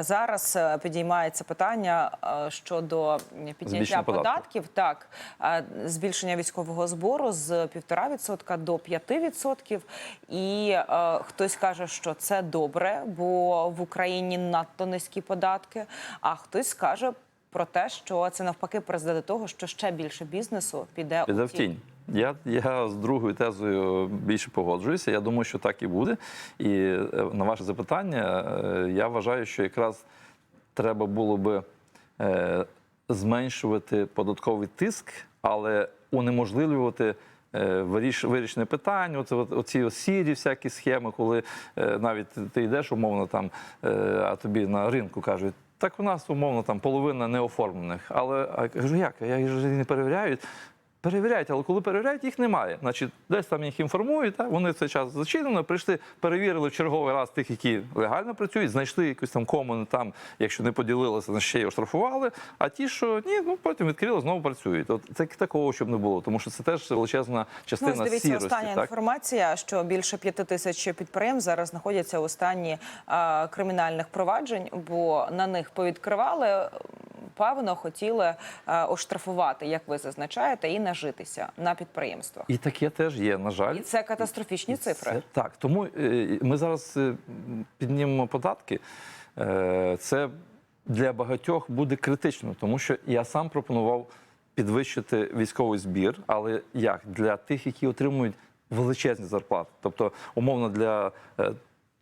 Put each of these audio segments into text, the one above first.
зараз е, підіймається питання е, щодо підняття податків. Так, е, збільшення військового збору з 1,5% до 5%. І е, хтось каже, що це добре, бо в Україні надто низькі податки. А хтось скаже про те, що це навпаки призведе до того, що ще більше бізнесу піде, Піде у в тінь. Я, я з другою тезою більше погоджуюся. Я думаю, що так і буде. І е, на ваше запитання, е, я вважаю, що якраз треба було би е, зменшувати податковий тиск, але унеможливлювати. виріш- Вирішення питань, оце, оці сірі всякі схеми, коли навіть ти йдеш умовно там, а тобі на ринку кажуть, так у нас умовно там половина неоформлених. Але а кажу, як? Я їх не перевіряють. Перевіряють, але коли перевіряють, їх немає. Значить, десь там їх інформують. Так? Вони цей час зачинено, прийшли, перевірили в черговий раз тих, які легально працюють, знайшли якусь там кому там, якщо не поділилися, значить ще й оштрафували. А ті, що ні, ну потім відкрили, знову працюють. От це такого, щоб не було, тому що це теж величезна Ну, частина ось дивіться, сірості. остання так? інформація, що більше п'яти тисяч підприємств зараз знаходяться у стані а, кримінальних проваджень, бо на них повідкривали. Певно, хотіли оштрафувати, як ви зазначаєте, і нажитися на підприємствах. І таке теж є, на жаль. І це катастрофічні цифри. Це так. Тому е, ми зараз е, піднімемо податки. Е, Це для багатьох буде критично, тому що я сам пропонував підвищити військовий збір, але як для тих, які отримують величезні зарплати, тобто умовно для.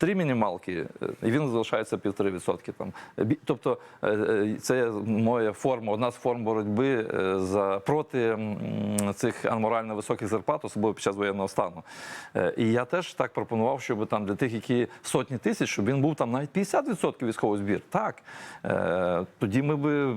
Три мінімалки, е, і він залишається півтори відсотки. Там тобто е, е, це моя форма, одна з форм боротьби за проти цих аморально високих зарплат, особливо під час воєнного стану. І я теж так пропонував, щоб там для тих, які сотні тисяч, щоб він був там навіть 50% військовий збір. Так тоді ми би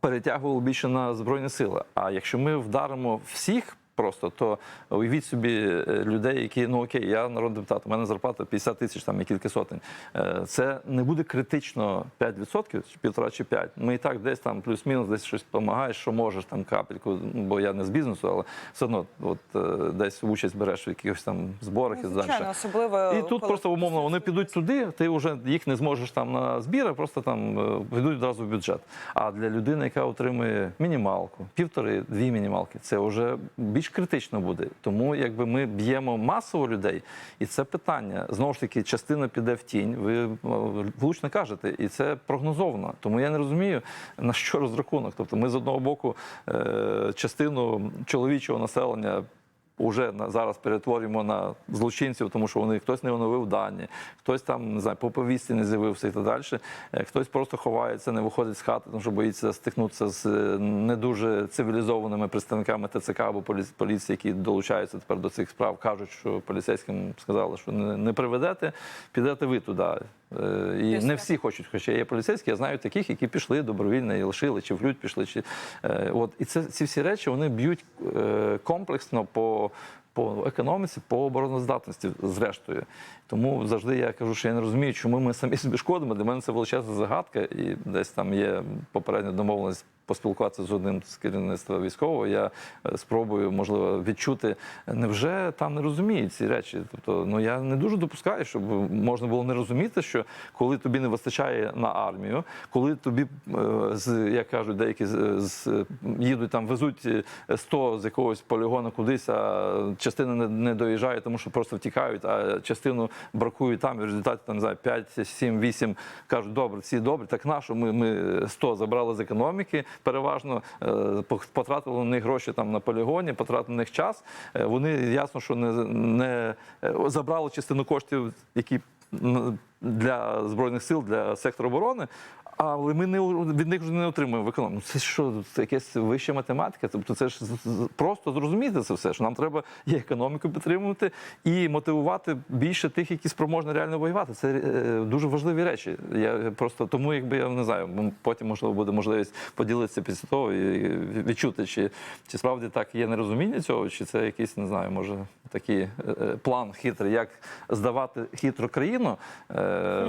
перетягували більше на збройні сили. А якщо ми вдаримо всіх. Просто то уявіть собі е, людей, які ну окей, я народний депутат, у мене зарплата 50 тисяч, там і кілька сотень. Е, Це не буде критично 5%, чи півтора чи 5. Ми і так десь там плюс-мінус, десь щось допомагаєш, що можеш там капельку, бо я не з бізнесу, але все одно, от е, десь участь береш в якихось там зборах і Ну, далі. особливо І тут коли просто умовно вони підуть туди, ти вже їх не зможеш там на збір, просто там йдуть одразу в бюджет. А для людини, яка отримує мінімалку, півтори-дві мінімалки, це вже більш критично буде. Тому якби ми б'ємо масово людей, і це питання знову ж таки, частина піде в тінь. Ви е, влучно кажете, і це прогнозовано. Тому я не розумію на що розрахунок. Тобто, ми з одного боку е, частину чоловічого населення Уже на зараз перетворюємо на злочинців, тому що вони хтось не оновив дані, хтось там не знаю, по повісті не з'явився і так далі. Е, Хтось просто ховається, не виходить з хати, тому що боїться стикнутися з е, не дуже цивілізованими представниками ТЦК або полі- поліції, які долучаються тепер до цих справ. кажуть, що поліцейським сказали, що не приведете, підете ви туди. Е, І Тобто не всі хочуть, хоча є поліцейські, я знаю таких, які пішли добровільно і лишили, чи в лють пішли. Чи, е, от. І це, ці всі речі вони б'ють е, комплексно по, по економіці, по обороноздатності, зрештою. Тому завжди я кажу, що я не розумію, чому ми самі собі шкодимо. Для мене це величезна загадка, і десь там є попередня домовленість поспілкуватися з одним з керівництва військового. Я е, спробую, можливо, відчути, невже там не розуміють ці речі. Тобто, ну я не дуже допускаю, щоб можна було не розуміти, що коли тобі не вистачає на армію, коли тобі е, як кажуть, деякі з, їдуть там, везуть е, 100 з якогось полігону кудись, а частина не, не доїжджає, тому що просто втікають, а частину бракують там. І в результаті там не знаю, 5, 7, 8 кажуть, добре, всі добре. Так нащо ми, ми 100 забрали з економіки, переважно е, потратили на них гроші там на полігоні, потратили на них час. Е, Вони ясно, що не, не е, забрали частину коштів, які для збройних сил, для сектору оборони. Але ми не від них вже не отримуємо економіку. Це що, це якась вища математика? Тобто це ж просто зрозуміти це все, що нам треба і економіку підтримувати, і мотивувати більше тих, які спроможні реально воювати. Це е, дуже важливі речі. Я просто тому, якби я не знаю, потім можливо буде можливість поділитися після того і відчути, чи, чи справді так є нерозуміння цього, чи це якийсь, не знаю, може такий е, е, план хитрий, як здавати хитро країну.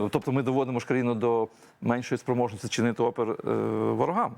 Тобто ми доводимо ж країну до меншої спроможності чинити опір е, ворогам.